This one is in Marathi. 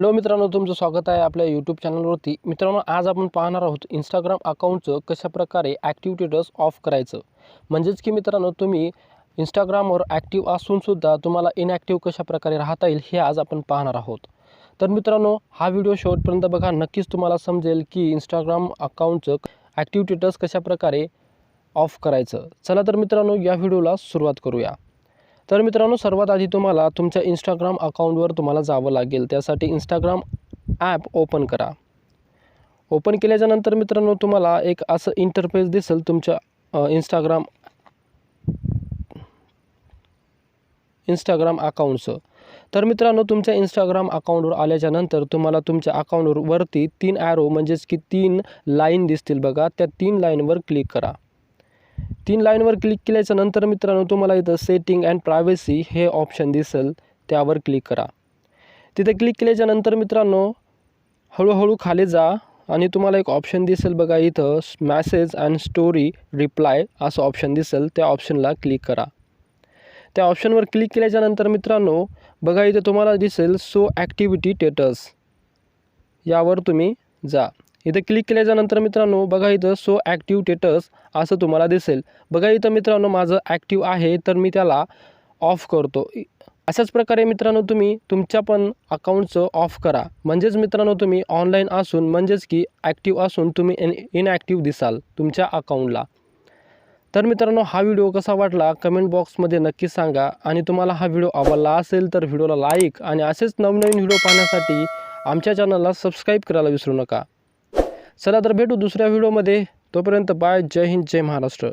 हॅलो मित्रांनो तुमचं स्वागत आहे आपल्या यूट्यूब चॅनलवरती मित्रांनो आज आपण पाहणार आहोत इंस्टाग्राम अकाउंटचं कशाप्रकारे ॲक्टिव्ह स्टेटस ऑफ करायचं. म्हणजेच की मित्रांनो तुम्ही इंस्टाग्रामवर ॲक्टिव्ह असूनसुद्धा तुम्हाला इनॲक्टिव्ह कशाप्रकारे राहता येईल हे आज आपण पाहणार आहोत. तर मित्रांनो हा व्हिडिओ शेवटपर्यंत बघा. नक्कीच तुम्हाला समजेल की इंस्टाग्राम अकाउंटचं ॲक्टिव्ह स्टेटस कशाप्रकारे ऑफ करायचं. चला तर मित्रांनो या व्हिडिओला सुरुवात करूया. तर मित्रांनो सर्वात आधी तुम्हाला तुमच्या इंस्टाग्राम अकाउंटवर तुम्हाला जावं लागेल. त्यासाठी इंस्टाग्राम ॲप ओपन करा. ओपन केल्याच्यानंतर मित्रांनो तुम्हाला एक असं इंटरफेस दिसेल तुमच्या इंस्टाग्राम इंस्टाग्राम अकाउंटचं तर मित्रांनो तुमच्या इंस्टाग्राम अकाउंटवर आल्याच्यानंतर तुम्हाला तुमच्या अकाउंटवर वरती तीन ॲरो म्हणजेच की तीन लाईन दिसतील बघा. त्या तीन लाईनवर क्लिक करा. तीन लाईनवर क्लिक केल्याच्यानंतर मित्रांनो तुम्हाला इथं सेटिंग अँड प्रायव्हसी हे ऑप्शन दिसेल. त्यावर क्लिक करा. तिथे क्लिक केल्याच्यानंतर मित्रांनो हळूहळू खाली जा आणि तुम्हाला एक ऑप्शन दिसेल बघा इथं मॅसेज अँड स्टोरी रिप्लाय असं ऑप्शन दिसेल. त्या ऑप्शनला क्लिक करा. त्या ऑप्शनवर क्लिक केल्याच्यानंतर मित्रांनो बघा इथं तुम्हाला दिसेल सो ॲक्टिव्हिटी टेटस यावर तुम्ही जा. इथं क्लिक केल्याच्यानंतर मित्रांनो बघा इथं सो ॲक्टिव्ह टेटस असं तुम्हाला दिसेल. बघा इथं मित्रांनो माझं ॲक्टिव्ह आहे तर मी त्याला ऑफ करतो. अशाच प्रकारे मित्रांनो तुम्ही तुमच्या पण अकाउंटचं ऑफ करा. म्हणजेच मित्रांनो तुम्ही ऑनलाईन असून म्हणजेच की ॲक्टिव्ह असून तुम्ही इन इनॲक्टिव्ह दिसाल तुमच्या अकाउंटला तर मित्रांनो हा व्हिडिओ कसा वाटला? कमेंट बॉक्समध्ये नक्की सांगा. आणि तुम्हाला हा व्हिडिओ आवडला असेल तर व्हिडिओला लाईक आणि असेच नवनवीन व्हिडिओ पाहण्यासाठी आमच्या चॅनलला सबस्क्राईब करायला विसरू नका. चला तर भेटू दुसऱ्या व्हिडिओमध्ये. तोपर्यंत बाय जय हिंद जय महाराष्ट्र.